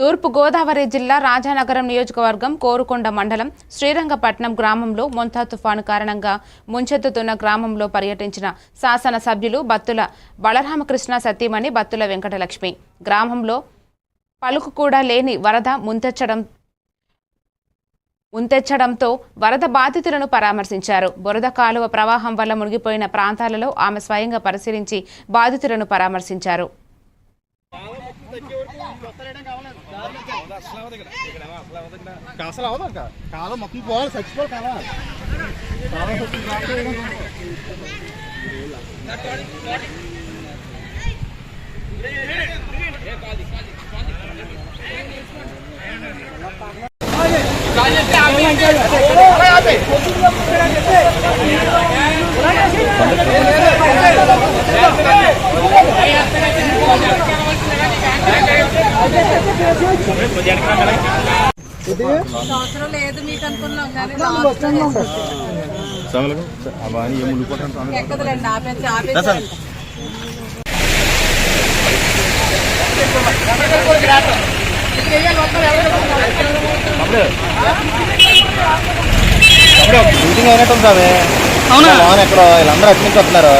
తూర్పు గోదావరి జిల్లా రాజానగరం నియోజకవర్గం కోరుకొండ మండలం శ్రీరంగపట్నం గ్రామంలో మొంతా తుఫాను కారణంగా ముంచెత్తుతున్న గ్రామంలో పర్యటించిన శాసన సభ్యులు బత్తుల బలరామకృష్ణ సతీమణి బత్తుల వెంకటలక్ష్మి. గ్రామంలో పలుకు కూడా లేని వరద ముంతెచ్చడం ముంతెచ్చడంతో వరద బాధితులను పరామర్శించారు. బురద కాలువ ప్రవాహం వల్ల మునిగిపోయిన ప్రాంతాలలో ఆమె స్వయంగా పరిశీలించి బాధితులను పరామర్శించారు. అసలు అవదు అక్క కాలం మొత్తం పోవాలి చచ్చిపోవాలి కాలం కాలం సంవత్సరం లేదు మీకు అనుకున్నాం కానీ ఎక్కదులేండి ఆపేసి ఆపేసి ఉంది అవునా? ఎక్కడో వీళ్ళందరూ అటు నుంచి వస్తున్నారు.